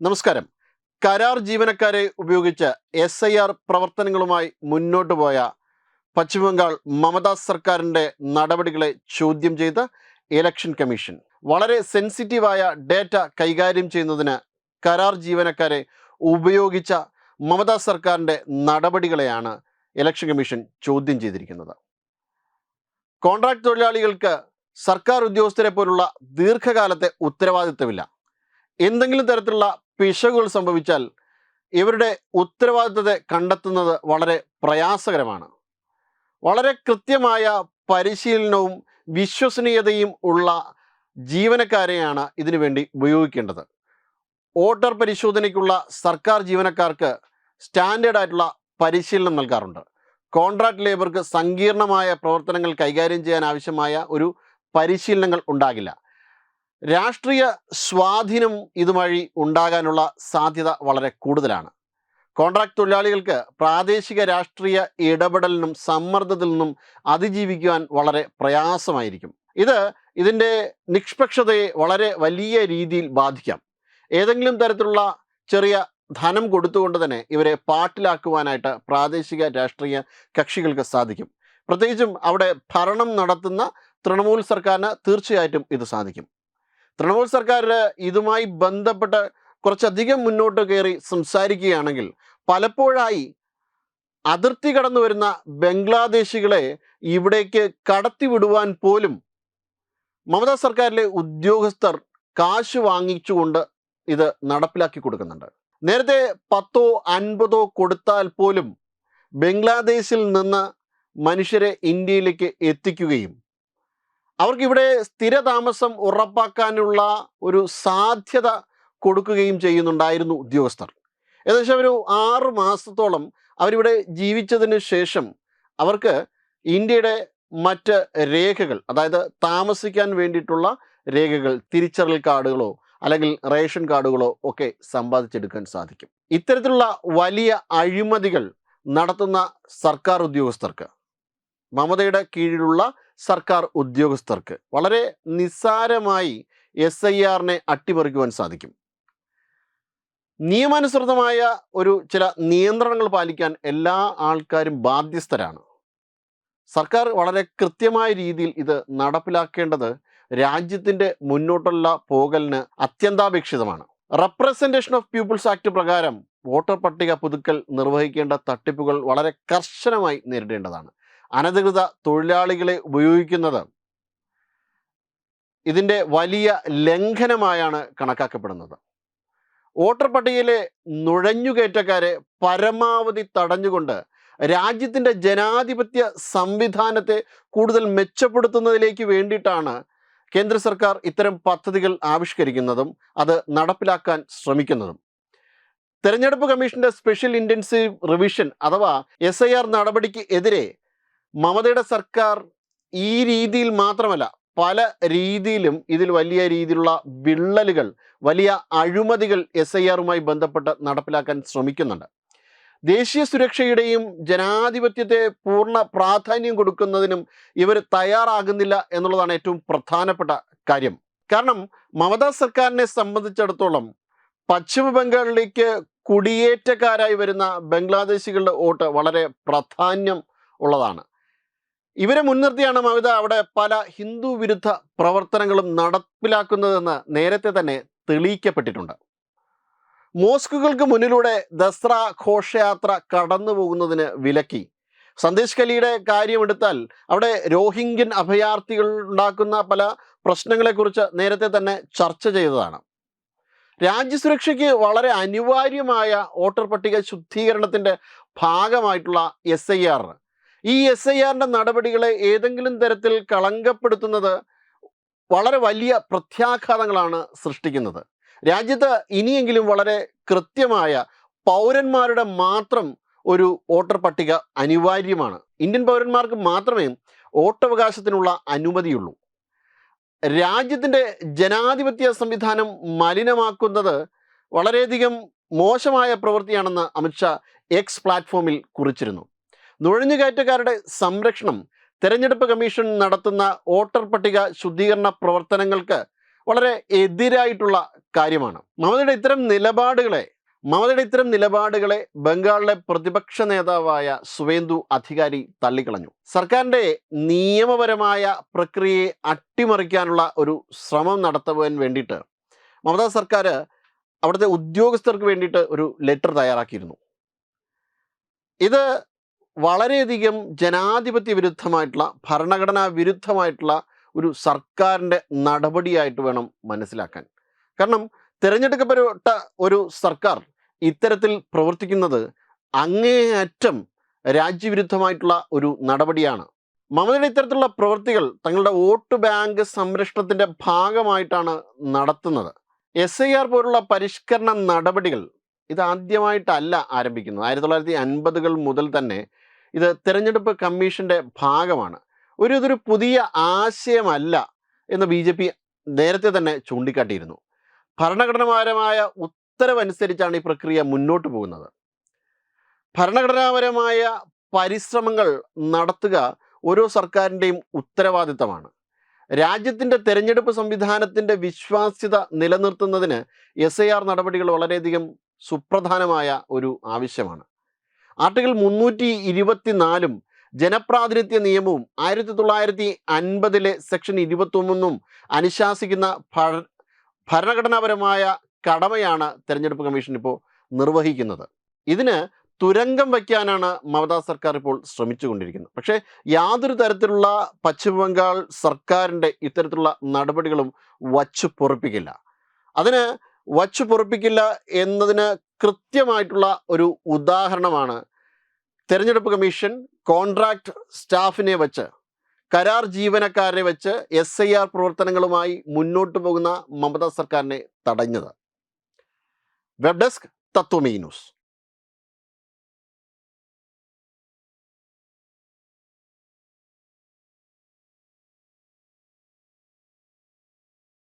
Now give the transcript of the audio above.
നമസ്കാരം. കരാർ ജീവനക്കാരെ ഉപയോഗിച്ച് എസ് ഐ ആർ പ്രവർത്തനങ്ങളുമായി മുന്നോട്ട് പോയ പശ്ചിമബംഗാൾ മമതാ സർക്കാരിന്റെ നടപടികളെ ചോദ്യം ചെയ്ത് ഇലക്ഷൻ കമ്മീഷൻ വളരെ സെൻസിറ്റീവായ ഡേറ്റ കൈകാര്യം ചെയ്യുന്നതിന് കരാർ ജീവനക്കാരെ ഉപയോഗിച്ച മമതാ സർക്കാരിന്റെ നടപടികളെയാണ് ഇലക്ഷൻ കമ്മീഷൻ ചോദ്യം ചെയ്തിരിക്കുന്നത്. കോൺട്രാക്ട് തൊഴിലാളികൾക്ക് സർക്കാർ ഉദ്യോഗസ്ഥരെ പോലുള്ള ദീർഘകാലത്തെ ഉത്തരവാദിത്തമില്ല എന്തെങ്കിലും തരത്തിലുള്ള പിശകുകൾ സംഭവിച്ചാൽ ഇവരുടെ ഉത്തരവാദിത്തത്തെ കണ്ടെത്തുന്നത് വളരെ പ്രയാസകരമാണ്. വളരെ കൃത്യമായ പരിശീലനവും വിശ്വസനീയതയും ഉള്ള ജീവനക്കാരെയാണ് ഇതിനു വേണ്ടി ഉപയോഗിക്കേണ്ടത്. വോട്ടർ പരിശോധനയ്ക്കുള്ള സർക്കാർ ജീവനക്കാർക്ക് സ്റ്റാൻഡേർഡ് ആയിട്ടുള്ള പരിശീലനം നൽകാറുണ്ട്. കോൺട്രാക്ട് ലേബർക്ക് സങ്കീർണമായ പ്രവർത്തനങ്ങൾ കൈകാര്യം ചെയ്യാൻ ആവശ്യമായ ഒരു പരിശീലനങ്ങൾ ഉണ്ടാകില്ല. രാഷ്ട്രീയ സ്വാധീനം ഇതുവഴി ഉണ്ടാകാനുള്ള സാധ്യത വളരെ കൂടുതലാണ്. കോൺട്രാക്ട് തൊഴിലാളികൾക്ക് പ്രാദേശിക രാഷ്ട്രീയ ഇടപെടലിനും സമ്മർദ്ദത്തിൽ നിന്നും അതിജീവിക്കുവാൻ വളരെ പ്രയാസമായിരിക്കും. ഇത് ഇതിന്റെ നിഷ്പക്ഷതയെ വളരെ വലിയ രീതിയിൽ ബാധിക്കാം. ഏതെങ്കിലും തരത്തിലുള്ള ചെറിയ ധനം കൊടുത്തുകൊണ്ട് തന്നെ ഇവരെ പാട്ടിലാക്കുവാനായിട്ട് പ്രാദേശിക രാഷ്ട്രീയ കക്ഷികൾക്ക് സാധിക്കും. പ്രത്യേകിച്ചും അവിടെ ഭരണം നടത്തുന്ന തൃണമൂൽ സർക്കാരിന് തീർച്ചയായിട്ടും ഇത് സാധിക്കും. തൃണമൂൽ സർക്കാർ ഇതുമായി ബന്ധപ്പെട്ട് കുറച്ചധികം മുന്നോട്ട് കയറി സംസാരിക്കുകയാണെങ്കിൽ പലപ്പോഴായി അതിർത്തി കടന്നു വരുന്ന ബംഗ്ലാദേശികളെ ഇവിടേക്ക് കടത്തിവിടുവാൻ പോലും മമതാ സർക്കാരിലെ ഉദ്യോഗസ്ഥർ കാശ് വാങ്ങിച്ചുകൊണ്ട് ഇത് നടപ്പിലാക്കി കൊടുക്കുന്നുണ്ട്. നേരത്തെ പത്തോ അൻപതോ കൊടുത്താൽ പോലും ബംഗ്ലാദേശിൽ നിന്ന് മനുഷ്യരെ ഇന്ത്യയിലേക്ക് എത്തിക്കുകയും അവർക്ക് ഇവിടെ സ്ഥിരതാമസം ഉറപ്പാക്കാനുള്ള ഒരു സാധ്യത കൊടുക്കുകയും ചെയ്യുന്നുണ്ടായിരുന്നു ഉദ്യോഗസ്ഥർ. ഏകദേശം ഒരു ആറ് മാസത്തോളം അവരിവിടെ ജീവിച്ചതിന് ശേഷം അവർക്ക് ഇന്ത്യയുടെ മറ്റ് രേഖകൾ അതായത് താമസിക്കാൻ വേണ്ടിയിട്ടുള്ള രേഖകൾ തിരിച്ചറിയൽ കാർഡുകളോ അല്ലെങ്കിൽ റേഷൻ കാർഡുകളോ ഒക്കെ സമ്പാദിച്ചെടുക്കാൻ സാധിക്കും. ഇത്തരത്തിലുള്ള വലിയ അഴിമതികൾ നടത്തുന്ന സർക്കാർ ഉദ്യോഗസ്ഥർക്ക് മമതയുടെ കീഴിലുള്ള സർക്കാർ ഉദ്യോഗസ്ഥർക്ക് വളരെ നിസ്സാരമായി എസ് ഐ ആറിനെ അട്ടിമറിക്കുവാൻ സാധിക്കും. നിയമാനുസൃതമായ ഒരു ചില നിയന്ത്രണങ്ങൾ പാലിക്കാൻ എല്ലാ ആൾക്കാരും ബാധ്യസ്ഥരാണ്. സർക്കാർ വളരെ കൃത്യമായ രീതിയിൽ ഇത് നടപ്പിലാക്കേണ്ടത് രാജ്യത്തിന്റെ മുന്നോട്ടുള്ള പോകലിന് അത്യന്താപേക്ഷിതമാണ്. റെപ്രസെന്റേഷൻ ഓഫ് പീപ്പിൾസ് ആക്ട് പ്രകാരം വോട്ടർ പട്ടിക പുതുക്കൽ നിർവഹിക്കേണ്ട തട്ടിപ്പുകൾ വളരെ കർശനമായി നേരിടേണ്ടതാണ്. അനധികൃത തൊഴിലാളികളെ ഉപയോഗിക്കുന്നത്. ഇതിന്റെ വലിയ ലംഘനമായാണ് കണക്കാക്കപ്പെടുന്നത്. വോട്ടർ പട്ടികയിലെ നുഴഞ്ഞുകയറ്റക്കാരെ പരമാവധി തടഞ്ഞുകൊണ്ട് രാജ്യത്തിന്റെ ജനാധിപത്യ സംവിധാനത്തെ കൂടുതൽ മെച്ചപ്പെടുത്തുന്നതിലേക്ക് വേണ്ടിയിട്ടാണ് കേന്ദ്ര സർക്കാർ ഇത്തരം പദ്ധതികൾ ആവിഷ്കരിക്കുന്നതും അത് നടപ്പിലാക്കാൻ ശ്രമിക്കുന്നതും. തെരഞ്ഞെടുപ്പ് കമ്മീഷന്റെ സ്പെഷ്യൽ ഇന്റൻസീവ് റിവിഷൻ അഥവാ എസ് ഐ ആർ നടപടിക്ക് എതിരെ മമതയുടെ സർക്കാർ ഈ രീതിയിൽ മാത്രമല്ല പല രീതിയിലും ഇതിൽ വലിയ രീതിയിലുള്ള വിള്ളലുകൾ വലിയ അഴിമതികൾ എസ് ഐ ആറുമായി ബന്ധപ്പെട്ട് നടപ്പിലാക്കാൻ ശ്രമിക്കുന്നുണ്ട്. ദേശീയ സുരക്ഷയുടെയും ജനാധിപത്യത്തെ പൂർണ പ്രാധാന്യം കൊടുക്കുന്നതിനും ഇവർ തയ്യാറാകുന്നില്ല എന്നുള്ളതാണ് ഏറ്റവും പ്രധാനപ്പെട്ട കാര്യം. കാരണം മമതാ സർക്കാരിനെ സംബന്ധിച്ചിടത്തോളം പശ്ചിമ ബംഗാളിലേക്ക് കുടിയേറ്റക്കാരായി വരുന്ന ബംഗ്ലാദേശികളുടെ വോട്ട് വളരെ പ്രാധാന്യം ഉള്ളതാണ്. ഇവരെ മുൻനിർത്തിയാണ് മമത അവിടെ പല ഹിന്ദു വിരുദ്ധ പ്രവർത്തനങ്ങളും നടപ്പിലാക്കുന്നതെന്ന് നേരത്തെ തന്നെ തെളിയിക്കപ്പെട്ടിട്ടുണ്ട്. മോസ്കുകൾക്ക് മുന്നിലൂടെ ദസ്ര ഘോഷയാത്ര കടന്നു പോകുന്നതിന് വിലക്കി. സന്ദേശ് കലിയുടെ കാര്യമെടുത്താൽ അവിടെ രോഹിംഗ്യൻ അഭയാർത്ഥികൾ ഉണ്ടാക്കുന്ന പല പ്രശ്നങ്ങളെക്കുറിച്ച് നേരത്തെ തന്നെ ചർച്ച ചെയ്തതാണ്. രാജ്യസുരക്ഷയ്ക്ക് വളരെ അനിവാര്യമായ വോട്ടർ പട്ടിക ശുദ്ധീകരണത്തിന്റെ ഭാഗമായിട്ടുള്ള എസ് ഐ ആർ ഈ എസ് ഐ ആറിന്റെ നടപടികളെ ഏതെങ്കിലും തരത്തിൽ കളങ്കപ്പെടുത്തുന്നത് വളരെ വലിയ പ്രത്യാഘാതങ്ങളാണ് സൃഷ്ടിക്കുന്നത്. രാജ്യത്ത് ഇനിയെങ്കിലും വളരെ കൃത്യമായ പൗരന്മാരുടെ മാത്രം ഒരു വോട്ടർ പട്ടിക അനിവാര്യമാണ്. ഇന്ത്യൻ പൗരന്മാർക്ക് മാത്രമേ വോട്ടവകാശത്തിനുള്ള അനുമതിയുള്ളൂ. രാജ്യത്തിന്റെ ജനാധിപത്യ സംവിധാനം മലിനമാക്കുന്നത് വളരെയധികം മോശമായ പ്രവൃത്തിയാണെന്ന് അമിത്ഷാ എക്സ് പ്ലാറ്റ്ഫോമിൽ കുറിച്ചിരുന്നു. നുഴഞ്ഞുകയറ്റക്കാരുടെ സംരക്ഷണം തെരഞ്ഞെടുപ്പ് കമ്മീഷൻ നടത്തുന്ന വോട്ടർ പട്ടിക ശുദ്ധീകരണ പ്രവർത്തനങ്ങൾക്ക് വളരെ എതിരായിട്ടുള്ള കാര്യമാണ്. മമതയുടെ ഇത്തരം നിലപാടുകളെ മമതയുടെ ഇത്തരം നിലപാടുകളെ ബംഗാളിലെ പ്രതിപക്ഷ നേതാവായ സുവേന്ദു അധികാരി തള്ളിക്കളഞ്ഞു. സർക്കാരിന്റെ നിയമപരമായ പ്രക്രിയയെ അട്ടിമറിക്കാനുള്ള ഒരു ശ്രമം നടത്തുവാൻ വേണ്ടിയിട്ട് മമതാ സർക്കാർ അവിടുത്തെ ഉദ്യോഗസ്ഥർക്ക് വേണ്ടിയിട്ട് ഒരു ലെറ്റർ തയ്യാറാക്കിയിരുന്നു. ഇത് വളരെയധികം ജനാധിപത്യ വിരുദ്ധമായിട്ടുള്ള ഭരണഘടനാ വിരുദ്ധമായിട്ടുള്ള ഒരു സർക്കാരിന്റെ നടപടിയായിട്ട് വേണം മനസ്സിലാക്കാൻ. കാരണം തിരഞ്ഞെടുക്കപ്പെട്ട ഒരു സർക്കാർ ഇത്തരത്തിൽ പ്രവർത്തിക്കുന്നത് അങ്ങേയറ്റം രാജ്യവിരുദ്ധമായിട്ടുള്ള ഒരു നടപടിയാണ്. മമതയുടെ ഇത്തരത്തിലുള്ള പ്രവൃത്തികൾ തങ്ങളുടെ വോട്ട് ബാങ്ക് സംരക്ഷണത്തിന്റെ ഭാഗമായിട്ടാണ് നടത്തുന്നത്. എസ് ഐ ആർ പോലുള്ള പരിഷ്കരണ നടപടികൾ ഇതാദ്യമായിട്ടല്ല ആരംഭിക്കുന്നത്. ആയിരത്തി തൊള്ളായിരത്തി അൻപതുകൾ മുതൽ തന്നെ ഇത് തെരഞ്ഞെടുപ്പ് കമ്മീഷന്റെ ഭാഗമാണ്. ഒരു ഇതൊരു പുതിയ ആശയമല്ല എന്ന് ബി ജെ പി നേരത്തെ തന്നെ ചൂണ്ടിക്കാട്ടിയിരുന്നു. ഭരണഘടനാപരമായ ഉത്തരവനുസരിച്ചാണ് ഈ പ്രക്രിയ മുന്നോട്ട് പോകുന്നത്. ഭരണഘടനാപരമായ പരിശ്രമങ്ങൾ നടത്തുക ഓരോ സർക്കാരിന്റെയും ഉത്തരവാദിത്തമാണ്. രാജ്യത്തിന്റെ തെരഞ്ഞെടുപ്പ് സംവിധാനത്തിന്റെ വിശ്വാസ്യത നിലനിർത്തുന്നതിന് എസ് ഐ ആർ നടപടികൾ വളരെയധികം സുപ്രധാനമായ ഒരു ആവശ്യമാണ്. ആർട്ടിക്കിൾ മുന്നൂറ്റി ഇരുപത്തിനാലും ജനപ്രാതിനിധ്യ നിയമവും ആയിരത്തി തൊള്ളായിരത്തി അൻപതിലെ സെക്ഷൻ ഇരുപത്തൊന്നും അനുശാസിക്കുന്ന ഭര- ഭരണഘടനാപരമായ കടമയാണ് തെരഞ്ഞെടുപ്പ് കമ്മീഷൻ ഇപ്പോൾ നിർവഹിക്കുന്നത്. ഇതിന് തുരങ്കം വയ്ക്കാനാണ് മമതാ സർക്കാർ ഇപ്പോൾ ശ്രമിച്ചുകൊണ്ടിരിക്കുന്നത്. പക്ഷേ യാതൊരു തരത്തിലുള്ള പശ്ചിമ ബംഗാൾ സർക്കാരിന്റെ ഇത്തരത്തിലുള്ള നടപടികളും വച്ചു പൊറപ്പിക്കില്ല. അതിന് വച്ചു പൊറപ്പിക്കില്ല എന്നതിന് കൃത്യമായിട്ടുള്ള ഒരു ഉദാഹരണമാണ്. തെരഞ്ഞെടുപ്പ് കമ്മീഷൻ കോൺട്രാക്ട് സ്റ്റാഫിനെ വെച്ച് കരാർ ജീവനക്കാരെ വെച്ച് എസ് ഐ ആർ പ്രവർത്തനങ്ങളുമായി മുന്നോട്ട് പോകുന്ന മമതാ സർക്കാരിനെ തടഞ്ഞത്. Web desk Tatvamee news.